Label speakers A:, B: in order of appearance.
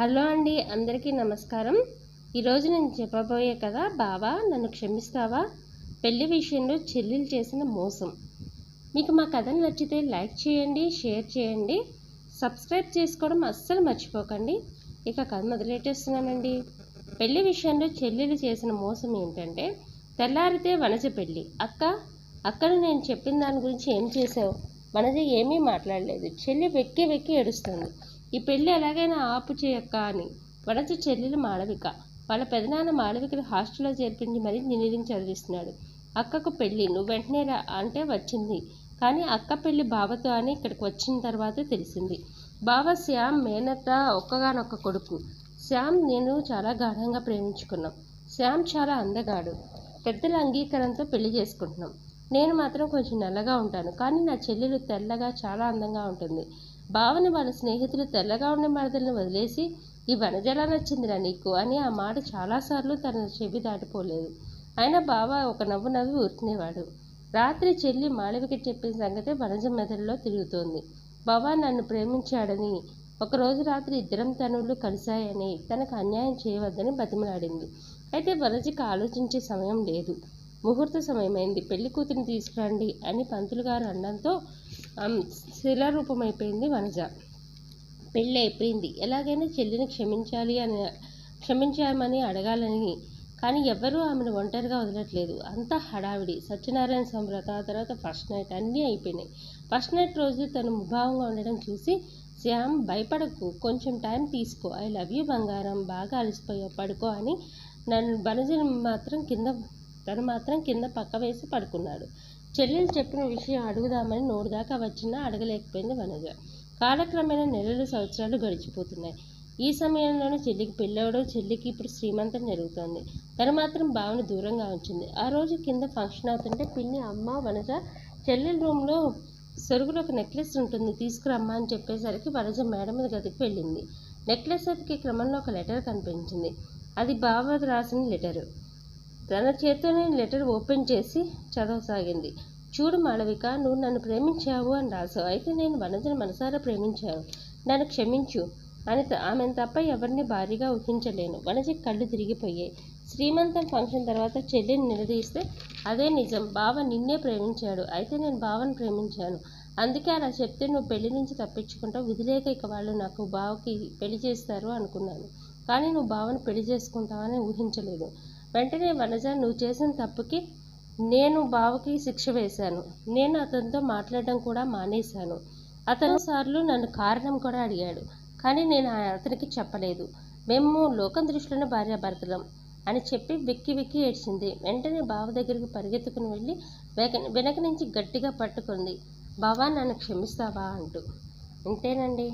A: Hello అండి అందరికీ నమస్కారం. ఈరోజు నేను చెప్పబోయే కదా బావా నన్ను క్షమిస్తావా? పెళ్ళి విషయంలో చెల్లెలు చేసిన మోసం. మీకు మా కథ నచ్చితే లైక్ చేయండి షేర్ చేయండి. సబ్స్క్రైబ్ చేసుకోవడం అస్సలు మర్చిపోకండి. ఇక కథ మొదలెట్టేస్తున్నానండి. పెళ్ళి విషయంలో చెల్లెలు చేసిన మోసం ఏంటంటే తెల్లారితే వనజ పెళ్ళి అక్క అక్కడ నేను చెప్పిన దాని గురించి ఏం చేసావు? వనజ ఏమీ మాట్లాడలేదు. చెల్లి వెక్కి వెక్కి ఏడుస్తుంది. ఈ పెళ్ళి ఎలాగైనా ఆపు చేయక్క అని. వనజ చెల్లెలు మాళవిక. వాళ్ళ పెదనాన్న మాళవికను హాస్టల్లో చేర్పించి మరీ ఇంజనీరింగ్ చదివిస్తున్నాడు. అక్కకు పెళ్ళి నువ్వు వెంటనే రా అంటే వచ్చింది. కానీ అక్క పెళ్ళి బావతో అని ఇక్కడికి వచ్చిన తర్వాతే తెలిసింది. బావ శ్యామ్ మేనత్త ఒక్కగానొక్క కొడుకు. శ్యామ్ నేను చాలా గాఢంగా ప్రేమించుకున్నాం. శ్యామ్ చాలా అందగాడు. పెద్దల అంగీకారంతో పెళ్ళి చేసుకుంటున్నాం. నేను మాత్రం కొంచెం నల్లగా ఉంటాను. కానీ నా చెల్లెలు తెల్లగా చాలా అందంగా ఉంటుంది. బావని వాళ్ళ స్నేహితులు తెల్లగా ఉండే మరదలను వదిలేసి ఈ వనజలా నచ్చిందిరా నీకు అని ఆ మాట చాలాసార్లు తన చెవి దాటిపోలేదు. అయినా బావ ఒక నవ్వు నవ్వి ఊరుకునేవాడు. రాత్రి చెల్లి మాళవికి చెప్పిన సంగతే వనజ మెదడులో తిరుగుతోంది. బావ నన్ను ప్రేమించాడని ఒకరోజు రాత్రి ఇద్దరం తనులు కలిశాయని తనకు అన్యాయం చేయవద్దని బతిమలాడింది. అయితే వనజకి ఆలోచించే సమయం లేదు. ముహూర్త సమయమైంది. పెళ్ళి కూతురిని తీసుకురండి అని పంతులు గారు అనడంతో శిలారూపమైపోయింది వనజ. పెళ్ళి అయిపోయింది ఎలాగైనా చెల్లిని క్షమించాలి అని క్షమించామని అడగాలని. కానీ ఎవ్వరూ ఆమెను ఒంటరిగా వదలట్లేదు. అంతా హడావిడి. సత్యనారాయణ సంవ్రత తర్వాత ఫస్ట్ నైట్ అన్నీ అయిపోయినాయి. ఫస్ట్ నైట్ రోజు తను ముభావంగా ఉండడం చూసి శ్యామ్ భయపడకు. కొంచెం టైం తీసుకో. ఐ లవ్ యూ బంగారం. బాగా అలసిపోయావు. పడుకో అని నన్ను బనజను మాత్రం కింద తను మాత్రం కింద పక్క వేసి పడుకున్నాడు. చెల్లెలు చెప్పిన విషయం అడుగుదామని నోరు దాకా వచ్చినా అడగలేకపోయింది వనజ. కాలక్రమేణా నెలలు సంవత్సరాలు గడిచిపోతున్నాయి. ఈ సమయంలోనే చెల్లికి పెళ్ళవడం చెల్లికి ఇప్పుడు శ్రీమంతం జరుగుతోంది. తను మాత్రం భావన దూరంగా ఉంచింది. ఆ రోజు కింద ఫంక్షన్ అవుతుంటే పిన్ని అమ్మ వనజ చెల్లెల రూమ్లో సొరుగులో ఒక నెక్లెస్ ఉంటుంది తీసుకురమ్మా అని చెప్పేసరికి వనజ మేడం మీద గదికి వెళ్ళింది. నెక్లెస్ క్రమంలో ఒక లెటర్ కనిపించింది. అది బావ రాసిన లెటరు. తన చేత్తోనే లెటర్ ఓపెన్ చేసి చదవసాగింది. చూడు మాళవిక నువ్వు నన్ను ప్రేమించావు అని రాసావు అయితే నేను వనజను మనసారా ప్రేమించాను? నన్ను క్షమించు. అని ఆమెను తప్ప ఎవరిని భారీగా ఊహించలేను. వనజ కళ్ళు తిరిగిపోయాయి. శ్రీమంతం ఫంక్షన్ తర్వాత చెల్లిని నిలదీస్తే అదే నిజం. బావ నిన్నే ప్రేమించాడు. అయితే నేను బావను ప్రేమించాను. అందుకే అలా చెప్తే నువ్వు పెళ్ళి నుంచి తప్పించుకుంటావు. విధిలేక ఇక వాళ్ళు నాకు బావకి పెళ్ళి చేస్తారు అనుకున్నాను. కానీ నువ్వు బావను పెళ్ళి చేసుకుంటావని ఊహించలేదు. వెంటనే వనజ నువ్వు చేసిన తప్పుకి నేను బావకి శిక్ష వేశాను. నేను అతనితో మాట్లాడడం కూడా మానేశాను. అతను సార్లు నన్ను కారణం కూడా అడిగాడు. కానీ నేను ఆ- అతనికి చెప్పలేదు. మేము లోకం దృష్టిలోనే భార్యాభర్తలం అని చెప్పి వెక్కి వెక్కి ఏడ్చింది. వెంటనే బావ దగ్గరికి పరిగెత్తుకుని వెళ్ళి వెక వెనక నుంచి గట్టిగా పట్టుకుంది. బావా నన్ను క్షమిస్తావా? అంటూ. అంతేనండి